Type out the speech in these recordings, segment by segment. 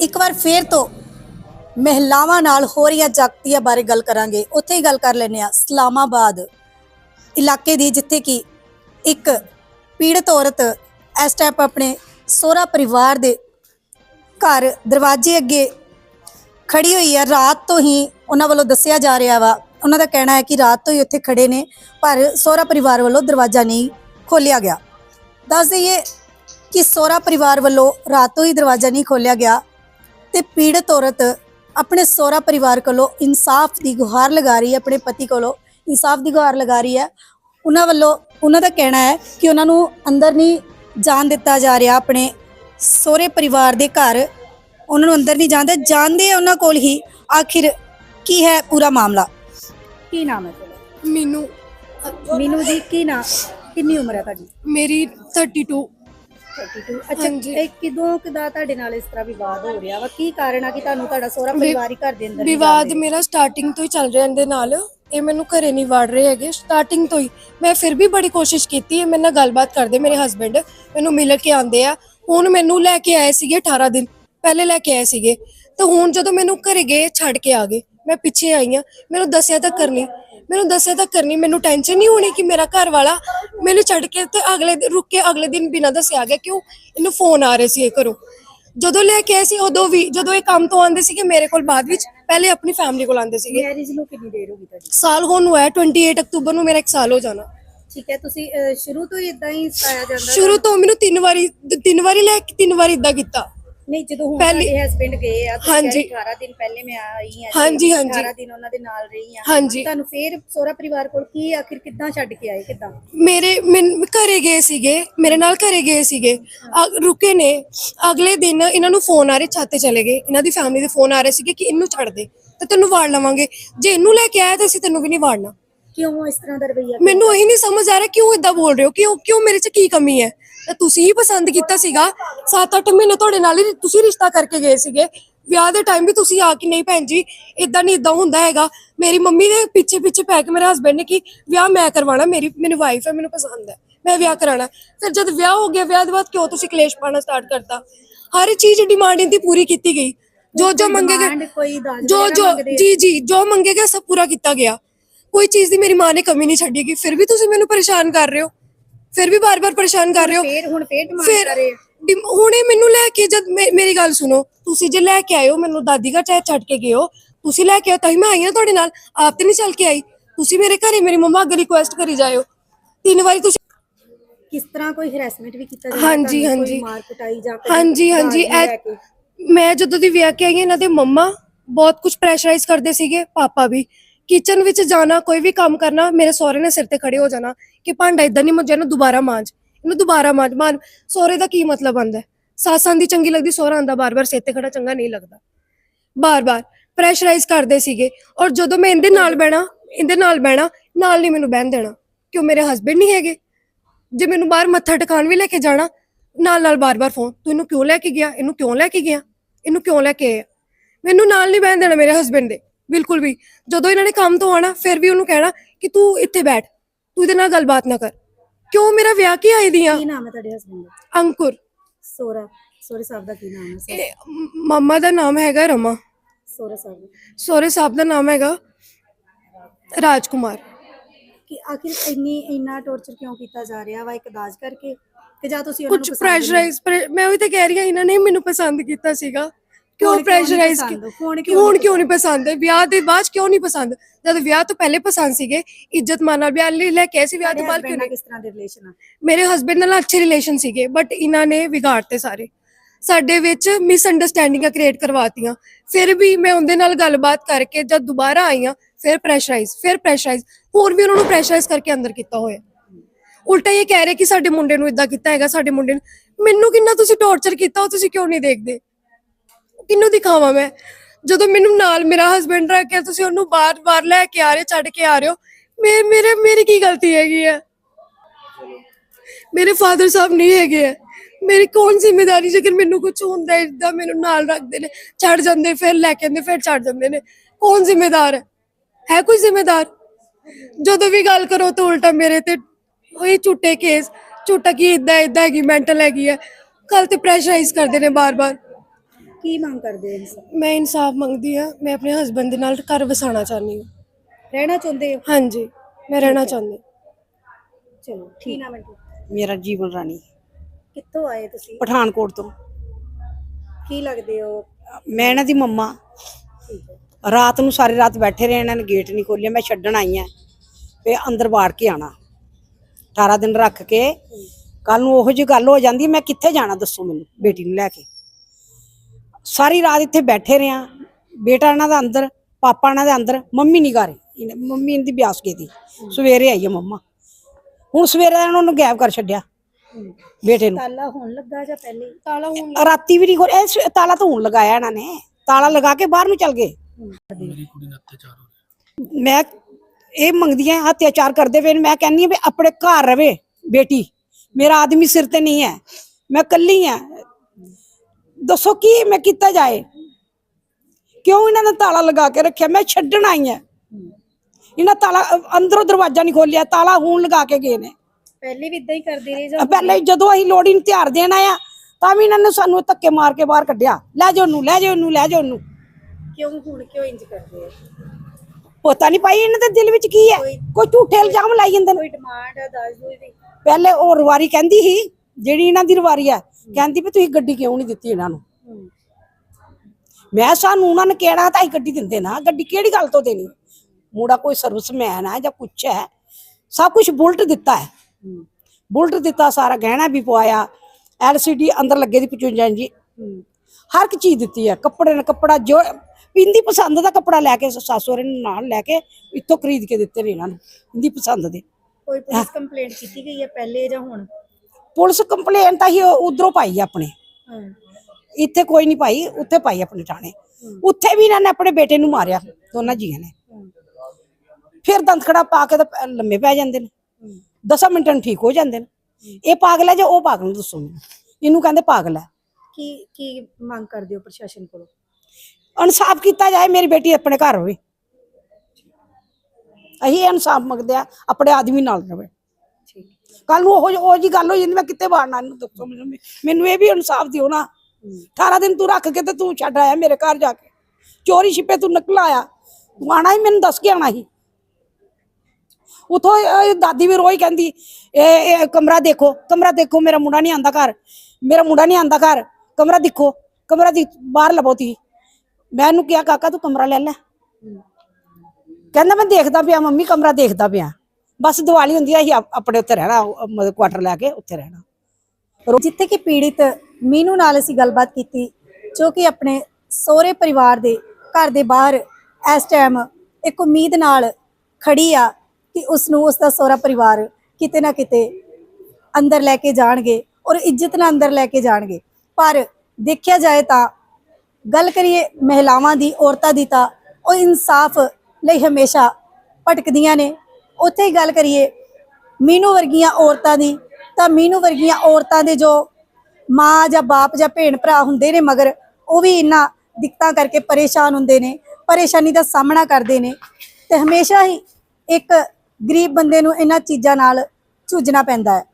ਇੱਕ ਵਾਰ ਫੇਰ ਤੋਂ ਮਹਿਲਾਵਾਂ ਨਾਲ ਹੋ ਰਹੀਆਂ ਜਾਗਤੀਆਂ ਬਾਰੇ ਗੱਲ ਕਰਾਂਗੇ। ਉੱਥੇ ਹੀ ਗੱਲ ਕਰ ਲੈਂਦੇ ਆ ਇਸਲਾਮਾਬਾਦ ਇਲਾਕੇ ਦੀ, ਜਿੱਥੇ ਕਿ ਇੱਕ ਪੀੜਤ ਔਰਤ ਇਸ ਟਾਈਪ ਆਪਣੇ ਸਹੁਰਾ ਪਰਿਵਾਰ ਦੇ ਘਰ ਦਰਵਾਜ਼ੇ ਅੱਗੇ ਖੜੀ ਹੋਈ ਹੈ। ਰਾਤ ਤੋਂ ਹੀ ਉਹਨਾਂ ਵੱਲੋਂ ਦੱਸਿਆ ਜਾ ਰਿਹਾ ਵਾ, ਉਹਨਾਂ ਦਾ ਕਹਿਣਾ ਹੈ ਕਿ ਰਾਤ ਤੋਂ ਹੀ ਉੱਥੇ ਖੜੇ ਨੇ, ਪਰ ਸਹੁਰਾ ਪਰਿਵਾਰ ਵੱਲੋਂ ਦਰਵਾਜ਼ਾ ਨਹੀਂ ਖੋਲ੍ਹਿਆ ਗਿਆ। ਦੱਸ ਦਈਏ ਕਿ ਸਹੁਰਾ ਪਰਿਵਾਰ ਵੱਲੋਂ ਰਾਤ ਤੋਂ ਹੀ ਦਰਵਾਜ਼ਾ ਨਹੀਂ ਖੋਲ੍ਹਿਆ ਗਿਆ। ਤੇ ਪੀੜਤ ਔਰਤ ਆਪਣੇ ਸਹੁਰਾ ਪਰਿਵਾਰ ਕੋਲੋਂ ਇਨਸਾਫ ਦੀ ਗੁਹਾਰ ਲਗਾ ਰਹੀ ਹੈ ਆਪਣੇ ਪਤੀ ਕੋਲੋਂ ਇਨਸਾਫ ਦੀ ਗੁਹਾਰ ਲਗਾ ਰਹੀ ਹੈ। ਉਹਨਾਂ ਵੱਲੋਂ ਉਹਨਾਂ ਦਾ ਕਹਿਣਾ ਹੈ ਕਿ ਉਹਨਾਂ ਨੂੰ ਅੰਦਰ ਨਹੀਂ ਜਾਣ ਦਿੱਤਾ ਜਾ ਰਿਹਾ ਆਪਣੇ ਸਹੁਰੇ ਪਰਿਵਾਰ ਦੇ ਘਰ ਉਹਨਾਂ ਨੂੰ ਅੰਦਰ ਨਹੀਂ ਜਾਂਦੇ ਜਾਣਦੇ ਆ ਉਹਨਾਂ ਕੋਲ ਹੀ। ਆਖਿਰ ਕੀ ਹੈ ਪੂਰਾ ਮਾਮਲਾ? ਕੀ ਨਾਮ ਹੈ ਤੁਹਾਡਾ? ਮੈਨੂੰ। ਮੀਨੂ ਜੀ ਕੀ ਨਾਮ ਕਿੰਨੀ ਉਮਰ ਹੈ ਤੁਹਾਡੀ? ਮੇਰੀ 32 32 ਅੱਛਾ ਹਾਂਜੀ। ਇਹ ਕਿਦੋਂ ਕਿਦਾ ਤੁਹਾਡੇ ਨਾਲ ਇਸ ਤਰ੍ਹਾਂ ਵਿਵਾਦ ਹੋ ਰਿਹਾ ਵਾ? ਕੀ ਕਾਰਨ ਆ ਕਿ ਤੁਹਾਨੂੰ ਤੁਹਾਡਾ ਸਹੁਰਾ ਪਰਿਵਾਰ ਹੀ ਘਰ ਦੇ ਅੰਦਰ ਨਹੀਂ ਵਿਵਾਦ ਜਾਣ ਮੇਰਾ ਸਟਾਰਟਿੰਗ ਤੋਂ ਹੀ ਚੱਲ ਰਿਹਾ ਇਹਦੇ ਨਾਲ। ਇਹ ਮੈਨੂੰ ਘਰੇ ਨਹੀਂ ਵੜ ਰਹੇ ਹੈਗੇ। ਸਟਾਰਟਿੰਗ ਤੋਂ ਹੀ। ਮੈਂ ਫਿਰ ਵੀ ਬੜੀ ਕੋਸ਼ਿਸ਼ ਕੀਤੀ ਹੈ ਮੇਰੇ ਨਾਲ ਗੱਲਬਾਤ ਕਰਦੇ ਮੇਰੇ ਹਸਬੰਡ ਮੈਨੂੰ ਮਿਲ ਕੇ ਆਂਦੇ ਆ। ਹੁਣ ਮੈਨੂੰ ਲੈ ਕੇ ਆਏ ਸੀਗੇ 18 ਦਿਨ। ਪਹਿਲੇ ਲੈ ਕੇ ਆਏ ਸੀਗੇ। ਤੇ ਹੁਣ ਜਦੋਂ ਮੈਨੂੰ ਘਰੇ ਗਏ ਛੱਡ ਕੇ ਆ ਗਏ। ਮੈਂ ਪਿੱਛੇ ਆਈ ਆ ਮੈਨੂੰ ਦੱਸਿਆ ਤਾਂ ਕਰਨੀ। ਮੈਨੂੰ ਦੱਸਿਆ ਤਾਂ ਕਰਨੀ ਮੈਨੂੰ ਟੈਨਸ਼ਨ ਨਹੀਂ ਹੋਣੀ ਕਿ ਮੇਰਾ ਘਰ ਵਾਲਾ ਮੈਨੂੰ ਛੱਡ ਕੇ ਤੇ ਅਗਲੇ ਦਿਨ- ਰੁਕ ਕੇ ਅਗਲੇ ਦਿਨ ਬਿਨਾਂ ਦੱਸਿਆ ਗਿਆ ਕਿਉਂ? ਇਹਨੂੰ ਫੋਨ ਆ ਰਹੇ ਸੀ ਇਹ ਘਰੋਂ। ਜਦੋਂ ਲੈ ਕੇ ਆਏ ਸੀ ਉਦੋਂ ਵੀ ਜਦੋਂ ਇਹ ਕੰਮ ਤੋਂ ਆਉਂਦੇ ਸੀਗੇ ਮੇਰੇ ਕੋਲ ਬਾਅਦ ਵਿੱਚ ਪਹਿਲੇ ਆਪਣੀ ਫੈਮਿਲੀ ਕੋਲ ਆਉਂਦੇ ਸੀਗੇ। ਮੈਰਿਜ ਨੂੰ ਕਿੰਨੀ ਦੇਰ ਹੋ ਗਈ ਤੁਹਾਡੀ? ਸਾਲ ਹੋਣ ਨੂੰ ਹੈ 28 ਅਕਤੂਬਰ ਨੂੰ ਮੇਰਾ ਇੱਕ ਸਾਲ ਹੋ ਜਾਣਾ। ਠੀਕ ਹੈ ਤੁਸੀਂ ਅਹ, ਸ਼ੁਰੂ ਤੋਂ ਹੀ ਇਦਾਂ ਹੀ ਸਤਾਇਆ ਜਾਂਦਾ ਸ਼ੁਰੂ ਤੋਂ ਮੈਨੂੰ ਤਿੰਨ ਵਾਰੀ ਤਿੰਨ ਵਾਰੀ ਲੈ ਕੇ ਤਿੰਨ ਵਾਰੀ ਇਦਾਂ ਕੀਤਾ। ਨਹੀਂ ਜਦੋਂ ਹੁਣ ਪਹਿਲੀ- ਤੁਹਾਡੇ ਹਸਬੰਡ ਗਏ ਆ ਤੁਸੀਂ ਹਾਂਜੀ। ਕਹਿ ਰਹੇ 18 ਦਿਨ ਪਹਿਲੇ ਮੈਂ ਆਈ ਆ ਹਾਂਜੀ, ਹਾਂਜੀ। 18 ਦਿਨ ਉਹਨਾਂ ਦੇ ਨਾਲ ਰਹੀ ਆ ਹਾਂਜੀ। ਤੁਹਾਨੂੰ ਫੇਰ ਸਹੁਰਾ ਪਰਿਵਾਰ ਕੋਲ ਕੀ ਆਖਿਰ ਕਿੱਦਾਂ ਛੱਡ ਕੇ ਆਏ ਕਿੱਦਾਂ? ਮੇਰੇ ਮੈਨ- ਘਰੇ ਗਏ ਸੀਗੇ ਮੇਰੇ ਨਾਲ ਘਰੇ ਗਏ ਸੀਗੇ। ਅ- ਰੁਕੇ ਨੇ। ਅਗਲੇ ਦਿਨ ਇਹਨਾਂ ਨੂੰ ਫੋਨ ਆ ਰਹੇ ਛੱਤ ਤੇ ਚਲੇ ਗਏ। ਇਹਨਾਂ ਦੀ ਫੈਮਿਲੀ ਦੇ ਫੋਨ ਆ ਰਹੇ ਸੀਗੇ ਕਿ ਇਹਨੂੰ ਛੱਡ ਦੇ ਤੇ ਤੈਨੂੰ ਵਾੜ ਲਵਾਂਗੇ। ਜੇ ਇਹਨੂੰ ਲੈ ਕੇ ਆਇਆ ਤਾਂ ਅਸੀਂ ਤੈਨੂੰ ਵੀ ਨਹੀਂ ਵਾੜਨਾ। ਕਿਉਂ ਇਸ ਤਰ੍ਹਾਂ ਦਾ ਰਵਈਆ ਮੈਨੂੰ ਇਹੀ ਨਹੀਂ ਸਮਝ ਆ ਰਿਹਾ ਕਿਉਂ ਇਦਾਂ ਬੋਲ ਰਹੇ ਹੋ? ਕਿਉਂ ਕਿਉਂ ਮੇਰੇ 'ਚ ਕੀ ਕਮੀ ਹੈ? ਤਾਂ ਤੁਸੀਂ ਹੀ ਪਸੰਦ ਕੀਤਾ ਸੀਗਾ। 7-8 ਮਹੀਨੇ ਤੁਹਾਡੇ ਨਾਲ ਹੀ ਤੁਸੀਂ ਰਿਸ਼ਤਾ ਕਰਕੇ ਗਏ ਸੀਗੇ। ਵਿਆਹ ਦੇ ਟਾਈਮ ਵੀ ਤੁਸੀਂ ਆ ਕਿ ਨਹੀਂ ਭੈਣ ਜੀ? ਇਦਾਂ ਨਹੀਂ ਇਦਾਂ ਹੁੰਦਾ ਹੈਗਾ। ਮੇਰੀ ਮੰਮੀ ਦੇ ਪਿੱਛੇ ਪਿੱਛੇ ਪੈ ਕੇ ਮੇਰੇ ਹਸਬੰਡ ਨੇ ਕਿ ਵਿਆਹ ਮੈਂ ਕਰਵਾਉਣਾ ਮੇਰੀ ਮੈਨੂੰ ਵਾਈਫ ਹੈ ਮੈਨੂੰ ਪਸੰਦ ਹੈ। ਮੈਂ ਵਿਆਹ ਕਰਾਣਾ ਫਿਰ ਜਦ ਵਿਆਹ ਹੋ ਗਿਆ ਵਿਆਹ ਦੇ ਬਾਅਦ ਕਿਉਂ ਤੁਸੀਂ ਕਲੇਸ਼ ਪਾਣਾ ਸਟਾਰਟ ਕਰਤਾ? ਹਰ ਚੀਜ਼ ਡਿਮਾਂਡ ਇਹਦੀ ਪੂਰੀ ਕੀਤੀ ਗਈ। ਜੋ ਜੋ ਮੰਗੇਗਾ ਜੋ ਜੋ? ਜੀ ਜੀ ਜੋ ਮੰਗੇਗਾ ਸਭ ਪੂਰਾ ਕੀਤਾ ਗਿਆ। ਕੋਈ ਚੀਜ਼ ਦੀ ਮੇਰੀ ਮਾਂ ਨੇ ਕਮੀ ਨਹੀਂ ਛੱਡੀਗੀ ਫਿਰ ਵੀ ਤੁਸੀਂ ਮੈਨੂੰ ਪਰੇਸ਼ਾਨ ਕਰ ਰਹੇ ਹੋ। ਫਿਰ ਵੀ ਬਾਰ-ਬਾਰ ਪਰੇਸ਼ਾਨ ਕਰ ਰਹੇ ਹੋ। ਫੇਰ ਹੁਣ ਫੇਰ ਡਿਮਾਂਡ ਫਿਰ ਕਰ। ਰਹੇ ਆ ਡਿਮ- ਹੁਣੇ ਮੈਨੂੰ ਲੈ ਕੇ ਜਦ ਮੇ- ਮੇਰੀ ਗੱਲ ਸੁਣੋ ਤੁਸੀਂ ਜੇ ਲੈ ਕੇ ਆਏ ਹੋ ਮੈਨੂੰ ਦਾਦੀ ਘਰ ਚਾਹੇ ਛੱਡ ਕੇ ਗਏ ਹੋ ਤੁਸੀਂ ਲੈ ਕੇ ਆਏ ਤਾਂ ਹੀ ਮੈਂ ਆਈ ਹਾਂ ਤੁਹਾਡੇ ਨਾਲ ਆਪ ਤੇ ਨਹੀਂ ਚੱਲ ਕੇ ਆਈ। ਤੁਸੀਂ ਮੇਰੇ ਘਰੇ ਮੇਰੀ ਮੰਮਾ ਅੱਗੇ ਰਿਕੁਐਸਟ ਕਰੀ ਜਾਇਓ। ਤਿੰਨ ਵਾਰੀ ਤੁਸੀਂ ਕਿਸ ਤਰ੍ਹਾਂ ਕੋਈ ਹਰੈਸਮੈਂਟ ਵੀ ਕੀਤਾ ਜਾਂਦਾ ਹਾਂਜੀ, ਤੁਹਾਨੂੰ, ਕੋਈ ਹਾਂਜੀ। ਮਾਰ ਕੁਟਾਈ ਜਾਂ ਕੋਈ ਹਾਂਜੀ ਹਾਂਜੀ ਦਾਜ ਲੈ ਇਹ- ਕੇ? ਮੈਂ ਜਦੋਂ ਦੀ ਵਿਆਹ ਕੇ ਆਈ ਹਾਂ, ਇਹਨਾਂ ਦੇ ਮੰਮਾ ਬਹੁਤ ਕੁਝ ਪ੍ਰੈਸ਼ਰਾਈਜ਼ ਕਰਦੇ ਸੀਗੇ ਪਾਪਾ ਵੀ। ਕਿਚਨ ਵਿੱਚ ਜਾਣਾ, ਕੋਈ ਵੀ ਕੰਮ ਕਰਨਾ, ਮੇਰੇ ਸਹੁਰੇ ਨੇ ਸਿਰ ਤੇ ਖੜੇ ਹੋ ਜਾਣਾ ਕਿ ਭਾਂਡਾ ਇਦਾਂ ਨਹੀਂ ਮੁੰਜੇ ਨੂੰ ਦੁਬਾਰਾ ਮਾਂਜ, ਇਹਨੂੰ ਦੁਬਾਰਾ ਮਾਂਜ। ਮਾਂ, ਸਹੁਰੇ ਦਾ ਕੀ ਮਤਲਬ ਆਂਦਾ ਸਾਸਾਂ ਦੀ ਚੰਗੀ ਲੱਗਦੀ, ਸਹੁਰਾ ਆਂਦਾ ਬਾਰ-ਬਾਰ ਸਿਰ ਤੇ ਖੜਾ, ਚੰਗਾ ਨਹੀਂ ਲੱਗਦਾ। ਬਾਰ-ਬਾਰ ਪ੍ਰੈਸ਼ਰਾਈਜ਼ ਕਰਦੇ ਸੀਗੇ ਔਰ ਜਦੋਂ ਮੈਂ ਇਹਦੇ ਨਾਲ ਬਹਿਣਾ, ਇਹਦੇ ਨਾਲ ਬਹਿਣਾ, ਨਾਲ ਨਹੀਂ ਮੈਨੂੰ ਬਹਿਣ ਦੇਣਾ, ਕਿਉਂ ਮੇਰੇ ਹਸਬੰਡ ਨਹੀਂ ਹੈਗੇ? ਜੇ ਮੈਨੂੰ ਬਾਹਰ ਮੱਥਾ ਟਿਕਾਣ ਵੀ ਲੈ ਕੇ ਜਾਣਾ, ਨਾਲ ਨਾਲ ਬਾਰ-ਬਾਰ ਫੋਨ ਤੂੰ ਇਹਨੂੰ ਕਿਉਂ ਲੈ ਕੇ ਗਿਆ? ਇਹਨੂੰ ਕਿਉਂ ਲੈ ਕੇ ਗਿਆ? ਇਹਨੂੰ ਕਿਉਂ ਲੈ ਕੇ ਆਇਆ? ਮੈਨੂੰ ਨਾਲ ਨਹੀਂ ਬਹਿਣ ਦੇਣਾ ਮੇਰੇ ਹਸਬੰਡ ਦੇ। ਬਿਲਕੁਲ ਵੀ। ਜਦੋਂ ਇਹਨਾਂ ਨੇ ਕੰਮ ਤੋਂ ਆਣਾ ਫਿਰ ਵੀ ਉਹਨੂੰ ਕਹਿਣਾ ਕਿ ਤੂੰ ਇੱਥੇ ਬੈਠ ਤੂੰ ਇਹਦੇ ਨਾਲ ਗੱਲਬਾਤ ਨਾ ਕਰ। ਕਿਉਂ ਮੇਰਾ ਵਿਆਹ ਕੀ ਆਈ ਦੀਆਂ? ਕੀ ਨਾਮ ਹੈ ਤੁਹਾਡੇ ਹਸਬੰਡ ਦਾ? ਅੰਕੁਰ। ਸੋਰਾ ਸੋਰੇ ਸਾਹਿਬ ਦਾ ਕੀ ਨਾਮ ਹੈ? ਸਰ ਇਹ ਮ- ਮਾਮਾ ਦਾ ਨਾਮ ਹੈਗਾ ਰਮਾ। ਸੋਰਾ ਸਾਹਿਬ ਦਾ। ਸੋਰੇ ਸਾਹਿਬ ਦਾ ਨਾਮ ਹੈਗਾ ਰਾਜਕੁਮਾਰ। ਕਿ ਆਖਿਰ ਇੰਨੀ ਇੰਨਾ ਟੌਰਚਰ ਕਿਉਂ ਕੀਤਾ ਜਾ ਰਿਹਾ ਵਾ ਇੱਕ ਦਾਜ ਕਰਕੇ? ਕਿ ਜਾਂ ਤੁਸੀਂ ਉਹਨਾਂ ਕੁਝ ਨੂੰ ਪਸੰਦ ਨਹੀਂ? ਪ੍ਰੈਸ਼ਰਾਈਜ਼ ਮੈਂ ਉਹੀ ਤਾਂ ਕਹਿ ਰਹੀ ਹਾਂ ਇਹਨਾਂ ਨੇ ਮੈਨੂੰ ਪਸੰਦ ਕੀਤਾ ਸੀਗਾ। ਕਿਉਂ ਪ੍ਰੈਸ਼ਰਾਈਜ਼? ਹੁਣ ਕਿਉਂ ਨਹੀਂ ਕਿਉਂ ਨਹੀਂ ਪਸੰਦ? ਵਿਆਹ ਦੇ ਬਾਅਦ ਕਿਉਂ ਨਹੀਂ ਪਸੰਦ? ਜਦ ਵਿਆਹ ਤੋਂ ਪਹਿਲੇ ਪਸੰਦ ਸੀਗੇ ਇੱਜ਼ਤ ਮਾਨ ਨਾਲ ਵਿਆਹ ਲਈ ਲੈ ਕੇ ਸੀ ਵਿਆਹ ਤੋਂ ਬਾਅਦ ਕਿਉਂ ਨਹੀਂ? ਕਿਸ ਤਰ੍ਹਾਂ ਦੇ ਰਿਲੇਸ਼ਨ ਆ? ਮੇਰੇ ਹਸਬੰਡ ਨਾਲ ਅੱਛੇ ਰਿਲੇਸ਼ਨ ਸੀਗੇ ਬਟ ਇਹਨਾਂ ਨੇ ਵਿਗਾੜਤੇ ਸਾਰੇ। ਸਾਡੇ ਵਿੱਚ ਮਿਸ ਅੰਡਰਸਟੈਂਡਿੰਗਾਂ ਕ੍ਰੀਏਟ ਕਰਵਾਤੀਆਂ। ਫਿਰ ਵੀ ਮੈਂ ਉਹਦੇ ਨਾਲ ਗੱਲਬਾਤ ਕਰਕੇ ਜਦ ਦੁਬਾਰਾ ਆਈਆਂ ਫਿਰ ਪ੍ਰੈਸ਼ਰਾਈਜ਼ ਫਿਰ ਪ੍ਰੈਸ਼ਰਾਈਜ਼ ਹੋਰ ਵੀ ਉਹਨਾਂ ਨੂੰ ਪ੍ਰੈਸ਼ਰਾਈਜ਼ ਕਰਕੇ ਅੰਦਰ ਕੀਤਾ ਹੋਇਆ। ਉਲਟਾ ਇਹ ਕਹਿ ਰਹੇ ਕਿ ਸਾਡੇ ਮੁੰਡੇ ਨੂੰ ਇਦਾਂ ਕੀਤਾ ਹੈਗਾ ਸਾਡੇ ਮੁੰਡੇ ਨੂੰ। ਮੈਨੂੰ ਕਿੰਨਾ ਤੁਸੀਂ ਟੌਰਚਰ ਕੀਤਾ ਉਹ ਤੁਸੀਂ ਕਿਉਂ ਨਹੀਂ ਦੇਖਦੇ? ਕਿਹਨੂੰ ਦਿਖਾਵਾਂ ਮੈਂ? ਜਦੋਂ ਮੈਨੂੰ ਨਾਲ ਮੇਰਾ ਹਸਬੰਡ ਰੱਖ ਕੇ ਤੁਸੀਂ ਉਹਨੂੰ ਬਾਰ-ਬਾਰ ਲੈ ਕੇ ਆ ਰਹੇ ਛੱਡ ਕੇ ਆ ਰਹੇ ਹੋ, ਮੇ, ਮੇਰੇ, ਮੇਰੀ ਕੀ ਗਲਤੀ ਹੈਗੀ ਹੈ? ਮੇਰੇ ਫਾਦਰ ਸਾਹਿਬ ਨਹੀਂ ਹੈਗੇ ਹੈ। ਮੇਰੀ ਕੌਣ ਜ਼ਿੰਮੇਵਾਰੀ ਜੇਕਰ ਮੈਨੂੰ ਕੁਝ ਹੁੰਦਾ ਇਦਾਂ ਮੈਨੂੰ ਨਾਲ ਰੱਖਦੇ ਨੇ, ਛੱਡ ਜਾਂਦੇ, ਫਿਰ ਲੈ ਕੇ ਆਉਂਦੇ, ਫਿਰ ਛੱਡ ਜਾਂਦੇ ਨੇ। ਕੌਣ ਜ਼ਿੰਮੇਦਾਰ ਹੈ? ਹੈ ਕੋਈ ਜ਼ਿੰਮੇਦਾਰ? ਜਦੋਂ ਵੀ ਗੱਲ ਕਰੋ ਤਾਂ ਉਲਟਾ ਮੇਰੇ ਤੇ ਉਹੀ ਝੂਟੇ ਕੇਸ ਝੂਟਾ ਕੀ ਇਦਾਂ ਇਦਾਂ ਹੈਗੀ ਮੈਂਟਲ ਹੈਗੀ ਹੈ। ਕੱਲ ਤੇ ਪ੍ਰੈਸ਼ਰਾਈਜ਼ ਕਰਦੇ ਨੇ ਬਾਰ-ਬਾਰ। ਕੀ ਮੰਗ ਕਰਦੇ ਹੋ ਇਨਸਾਨ ਮੈਂ ਇਨਸਾਫ ਮੰਗਦੀ ਹਾਂ ਮੈਂ ਆਪਣੇ ਹਸਬੰਡ ਦੇ ਨਾਲ ਘਰ ਵਸਾਉਣਾ ਚਾਹੁੰਦੀ ਹਾਂ। ਰਹਿਣਾ ਚਾਹੁੰਦੇ ਹੋ? ਹਾਂਜੀ ਮੈਂ ਰਹਿਣਾ ਚਾਹੁੰਦੀ। ਚਲੋ ਠੀਕ ਹੈ ਮੇਰਾ ਜੀਵਨ ਰਾਣੀ। ਕਿੱਥੋਂ ਆਏ ਤੁਸੀਂ? ਪਠਾਨਕੋਟ ਤੋਂ। ਕੀ ਲੱਗਦੇ ਹੋ? ਮੈਂ ਇਹਨਾਂ ਦੀ ਮੰਮਾ। ਠੀਕ ਹੈ। ਰਾਤ ਨੂੰ ਸਾਰੀ ਰਾਤ ਬੈਠੇ ਰਹੇ ਇਹਨਾਂ ਨੇ ਗੇਟ ਨਹੀਂ ਖੋਲਿਆ ਮੈਂ ਛੱਡਣ ਆਈ ਆ ਤੇ ਅੰਦਰ ਬਾੜ ਕੇ ਆਣਾ 18 ਦਿਨ ਰੱਖ ਕੇ ਕੱਲ ਨੂੰ ਉਹੋ ਜਿਹੀ ਗੱਲ ਹੋ ਜਾਂਦੀ ਮੈਂ ਕਿੱਥੇ ਜਾਣਾ ਦੱਸੋ ਮੈਨੂੰ ਬੇਟੀ ਨੂੰ ਲੈ ਕੇ। ਸਾਰੀ ਰਾਤ ਇੱਥੇ ਬੈਠੇ ਰਿਆਂ ਬੇਟਾ ਇਹਨਾਂ ਦਾ ਅੰਦਰ ਪਾਪਾ ਇਹਨਾਂ ਦੇ ਅੰਦਰ ਮੰਮੀ ਨਹੀਂ ਘਰ। ਇਹਨੇ- ਮੰਮੀ ਇਹਦੀ ਬਿਆਸ ਗਈ ਦੀ ਸਵੇਰੇ ਆਈ ਹੈ ਮੰਮਾ। ਹੁਣ ਸਵੇਰੇ ਇਹਨਾਂ ਨੂੰ ਗਾਇਬ ਕਰ ਛੱਡਿਆ। ਬੇਟੇ ਨੂੰ। ਤਾਲਾ ਹੋਣ ਲੱਗਾ ਜਾਂ ਪਹਿਲੇ? ਤਾਲਾ ਹੁਣ ਰਾਤੀ ਵੀ ਨਹੀਂ ਖੋਲ ਇਹ ਤਾਲਾ ਤਾਂ ਹੁਣ ਲਗਾਇਆ ਇਹਨਾਂ ਨੇ। ਤਾਲਾ ਲਗਾ ਕੇ ਬਾਹਰ ਨੂੰ ਚਲ ਗਏ। ਮੈਂ ਇਹ ਮੰਗਦੀਆਂ ਅਤਿਆਚਾਰ ਕਰਦੇ ਪਏ ਮੈਂ ਕਹਿੰਨੀ ਆ ਵੀ ਆਪਣੇ ਘਰ ਰਵੇ ਬੇਟੀ। ਮੇਰਾ ਆਦਮੀ ਸਿਰ ਤੇ ਨਹੀਂ ਹੈ। ਮੈਂ ਕੱਲੀ ਆ ਦੱਸੋ ਕੀ ਮੈਂ ਕੀਤਾ ਜਾਏ? ਕਿਉਂ ਇਹਨਾਂ ਨੇ ਤਾਲਾ ਲਗਾ ਕੇ ਰੱਖਿਆ? ਮੈਂ ਛੱਡਣ ਆਈ ਆ ਇਹਨਾਂ ਤਾਲਾ ਅੰਦਰੋਂ ਦਰਵਾਜ਼ਾ ਨਹੀਂ ਖੋਲਿਆ ਤਾਲਾ ਹੁਣ ਲਗਾ ਕੇ ਗਏ ਨੇ। ਪਹਿਲੇ ਵੀ ਇਦਾਂ ਹੀ ਕਰਦੇ ਰਹੇ ਅ ਪਹਿਲੇ ਜਦੋਂ ਅਸੀਂ ਲੋੜੀ ਨੂੰ ਤਿਆਰ ਦੇਣ ਆਇਆ ਤਾਂ ਵੀ ਇਹਨਾਂ ਨੇ ਸਾਨੂੰ ਧੱਕੇ ਮਾਰ ਕੇ ਬਾਹਰ ਕੱਢਿਆ। ਲੈ ਜਾਓ ਉਹਨੂੰ ਲੈ ਜਾਓ ਉਹਨੂੰ ਲੈ ਜਾਓ ਉਹਨੂੰ। ਕਿਉਂ ਹੁਣ ਕਿਉਂ ਇੰਜ ਕਰਦੇ ਪਤਾ ਨਹੀਂ ਭਾਈ ਇਹਨਾਂ ਦੇ ਦਿਲ ਵਿੱਚ ਕੀ ਹੈ? ਕੋਈ ਝੂਠੇ ਇਲਜ਼ਾਮ ਲਾਈ ਜਾਂਦੇ ਨੇ। ਕੋਈ ਡਿਮਾਂਡ ਦੱਸ ਦਿਓ ਇਹਦੀ। ਪਹਿਲੇ ਉਹ ਰਵਾਰੀ ਕਹਿੰਦੀ ਸੀ ਜਿਹੜੀ ਇਹਨਾਂ ਦੀ ਰਵਾਰੀ ਹੈ ਕਹਿੰਦੀ ਵੀ ਤੁਸੀਂ ਗੱਡੀ ਕਿਉਂ ਨਹੀਂ ਦਿੱਤੀ ਇਹਨਾਂ ਨੂੰ? ਮੈਂ ਸਾਨੂੰ ਉਹਨਾਂ ਨੇ ਕਿਹੜਾ ਤਾਂ ਅਸੀਂ ਗੱਡੀ ਦਿੰਦੇ ਨਾ ਗੱਡੀ ਕਿਹੜੀ ਗੱਲ ਤੋਂ ਦੇਣੀ? ਮੁੰਡਾ ਕੋਈ ਸਰਵਿਸਮੈਨ ਹੈ ਜਾਂ ਕੁਛ ਹੈ ਸਭ ਕੁਝ ਬੁਲਟ ਦਿੱਤਾ ਹੈ। ਬੁਲਟ ਦਿੱਤਾ ਸਾਰਾ ਗਹਿਣਾ ਵੀ ਪਵਾਇਆ ਐਲਸੀਡੀ ਅੰਦਰ ਲੱਗੇ ਦੀ 55 ਜੀ ਹਰ ਇੱਕ ਚੀਜ਼ ਦਿੱਤੀ ਹੈ ਕੱਪੜੇ ਨੇ ਕੱਪੜਾ ਜੋ ਪਿੰਦੀ ਪਸੰਦ ਦਾ ਕੱਪੜਾ ਲੈ ਕੇ ਸਾਸੋਰੇ ਨੂੰ ਨਾਲ ਲੈ ਕੇ ਇੱਥੋਂ ਖਰੀਦ ਕੇ ਦਿੱਤੇ ਨੇ ਇਹਨਾਂ ਨੂੰ ਪਿੰਦੀ ਪਸੰਦ ਦੇ। ਕੋਈ ਪੁਲਿਸ ਕੰਪਲੇਂਟ ਕੀਤੀ ਗਈ ਹੈ ਪਹਿਲੇ ਜਾਂ ਹੁਣ? ਪੁਲਿਸ ਕੰਪਲੇਨ ਤਾਂ ਹੀ ਉਧਰੋਂ ਪਾਈ ਆਪਣੇ। ਇੱਥੇ ਕੋਈ ਨਹੀਂ ਪਾਈ ਉੱਥੇ ਪਾਈ ਆਪਣੇ ਥਾਣੇ। ਉੱਥੇ ਵੀ ਇਹਨਾਂ ਨੇ ਆਪਣੇ ਬੇਟੇ ਨੂੰ ਮਾਰਿਆ ਦੋਨਾਂ ਜੀਆਂ ਨੇ। ਫਿਰ ਦੰਦਖੜਾ ਪਾ ਕੇ ਤਾਂ ਲੰਮੇ ਪੈ ਜਾਂਦੇ ਨੇ। 10 ਮਿੰਟਾਂ ਨੂੰ ਠੀਕ ਹੋ ਜਾਂਦੇ ਨੇ। ਇਹ ਪਾਗਲ ਹੈ ਜਾਂ ਉਹ ਪਾਗਲ ਨੇ ਦੱਸੋ ਮੈਨੂੰ? ਇਹਨੂੰ ਕਹਿੰਦੇ ਪਾਗਲ ਹੈ। ਕੀ ਕੀ ਮੰਗ ਕਰਦੇ ਹੋ ਪ੍ਰਸ਼ਾਸਨ ਕੋਲੋਂ? ਇਨਸਾਫ ਕੀਤਾ ਜਾਏ ਮੇਰੀ ਬੇਟੀ ਆਪਣੇ ਘਰ ਹੋਵੇ। ਅਸੀਂ ਇਨਸਾਫ ਮੰਗਦੇ ਆ ਆਪਣੇ ਆਦਮੀ ਨਾਲ ਰਵੇ। ਕੱਲ ਨੂੰ ਉਹ ਉਹ ਜੀ ਗੱਲ ਹੋ ਜਾਂਦੀ ਮੈਂ ਕਿੱਥੇ ਬਾੜਨਾ ਇਹਨੂੰ ਦੱਸੋ ਮੈਨੂੰ ਮੈਨੂੰ ਇਹ ਵੀ ਇਨਸਾਫ ਦਿਓ ਨਾ। 18 ਦਿਨ ਤੂੰ ਰੱਖ ਕੇ ਤੇ ਤੂੰ ਛੱਡ ਆਇਆ ਮੇਰੇ ਘਰ ਜਾ ਕੇ। ਚੋਰੀ ਛਿਪੇ ਤੂੰ ਨਿਕਲ ਆਇਆ। ਤੂੰ ਆਣਾ ਹੀ ਮੈਨੂੰ ਦੱਸ ਕੇ ਆਣਾ ਸੀ। ਉਥੋਂ ਦਾਦੀ ਵੀ ਰੋਈ ਕਹਿੰਦੀ ਇਹ ਇਹ ਕਮਰਾ ਦੇਖੋ ਕਮਰਾ ਦੇਖੋ ਮੇਰਾ ਮੁੰਡਾ ਨਹੀਂ ਆਂਦਾ ਘਰ। ਮੇਰਾ ਮੁੰਡਾ ਨਹੀਂ ਆਂਦਾ ਘਰ। ਕਮਰਾ ਦੇਖੋ ਕਮਰਾ ਦੀ ਬਾਹਰ ਲਵੋ ਤੀ ਮੈਂ ਇਹਨੂੰ ਕਿਹਾ ਕਾਕਾ ਤੂੰ ਕਮਰਾ ਲੈ ਲੈ। ਕਹਿੰਦਾ ਮੈਂ ਦੇਖਦਾ ਪਿਆ ਮੰਮੀ ਕਮਰਾ ਦੇਖਦਾ ਪਿਆ। ਬਸ ਦੀਵਾਲੀ ਹੁੰਦੀ ਆ ਅਸੀਂ ਆਪ- ਆਪਣੇ ਉੱਥੇ ਰਹਿਣਾ ਉਹ, ਮਤਲਬ ਕੁਆਟਰ ਲੈ ਕੇ ਉੱਥੇ ਰਹਿਣਾ। ਜਿੱਥੇ ਕਿ ਪੀੜਿਤ ਮੀਨੂ ਨਾਲ ਅਸੀਂ ਗੱਲਬਾਤ ਕੀਤੀ ਜੋ ਕਿ ਆਪਣੇ ਸਹੁਰੇ ਪਰਿਵਾਰ ਦੇ ਘਰ ਦੇ ਬਾਹਰ ਇਸ ਟਾਈਮ ਇੱਕ ਉਮੀਦ ਨਾਲ ਖੜੀ ਆ ਕਿ ਉਸ ਨੂੰ ਉਸ ਦਾ ਸਹੁਰਾ ਪਰਿਵਾਰ ਕਿਤੇ ਨਾ ਕਿਤੇ ਅੰਦਰ ਲੈ ਕੇ ਜਾਣਗੇ ਔਰ ਇੱਜ਼ਤ ਨਾਲ ਅੰਦਰ ਲੈ ਕੇ ਜਾਣਗੇ। ਪਰ ਦੇਖਿਆ ਜਾਏ ਤਾਂ ਗੱਲ ਕਰੀਏ ਮਹਿਲਾਵਾਂ ਦੀ ਔਰਤਾਂ ਦੀ ਤਾਂ ਉਹ ਇਨਸਾਫ ਲਈ ਹਮੇਸ਼ਾ ਭਟਕਦੀਆਂ ਨੇ। ਉੱਥੇ ਹੀ ਗੱਲ ਕਰੀਏ, ਮੀਨੂ ਵਰਗੀਆਂ ਔਰਤਾਂ ਦੀ, ਤਾਂ ਮੀਨੂ ਵਰਗੀਆਂ ਔਰਤਾਂ ਦੇ ਜੋ ਮਾਂ ਜਾਂ ਬਾਪ ਜਾਂ ਭੈਣ ਭਰਾ ਹੁੰਦੇ ਨੇ ਮਗਰ, ਉਹ ਵੀ ਇਹਨਾਂ ਦਿੱਕਤਾਂ ਕਰਕੇ ਪਰੇਸ਼ਾਨ ਹੁੰਦੇ ਨੇ, ਪਰੇਸ਼ਾਨੀ ਦਾ ਸਾਹਮਣਾ ਕਰਦੇ ਨੇ, ਤੇ ਹਮੇਸ਼ਾ ਹੀ ਇੱਕ ਗਰੀਬ ਬੰਦੇ ਨੂੰ ਇਹਨਾਂ ਚੀਜ਼ਾਂ ਨਾਲ ਝੂਝਣਾ ਪੈਂਦਾ ਹੈ।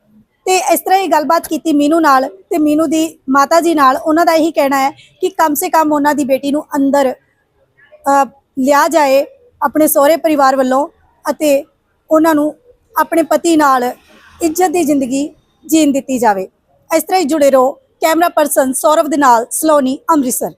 ਤੇ ਇਸ ਤਰ੍ਹਾਂ ਹੀ ਗੱਲਬਾਤ ਕੀਤੀ ਮੀਨੂ ਨਾਲ, ਤੇ ਮੀਨੂ ਦੀ ਮਾਤਾ ਜੀ ਨਾਲ, ਉਹਨਾਂ ਦਾ ਇਹੀ ਕਹਿਣਾ ਹੈ ਕਿ ਕਮ ਸੇ ਕਮ ਉਹਨਾਂ ਦੀ ਬੇਟੀ ਨੂੰ ਅੰਦਰ ਲਿਆ ਜਾਏ ਆਪਣੇ ਸਹੁਰੇ ਪਰਿਵਾਰ ਵੱਲੋਂ ਅਤੇ ਉਹਨਾਂ ਨੂੰ ਆਪਣੇ ਪਤੀ ਨਾਲ ਇੱਜ਼ਤ ਦੀ ਜ਼ਿੰਦਗੀ ਜੀਣ ਦਿੱਤੀ ਜਾਵੇ। ਇਸ ਤਰ੍ਹਾਂ ਹੀ ਜੁੜੇ ਰਹੋ ਕੈਮਰਾ ਪਰਸਨ ਸੌਰਵ ਦੇ ਨਾਲ ਸਲੋਨੀ ਅੰਮ੍ਰਿਤਸਰ।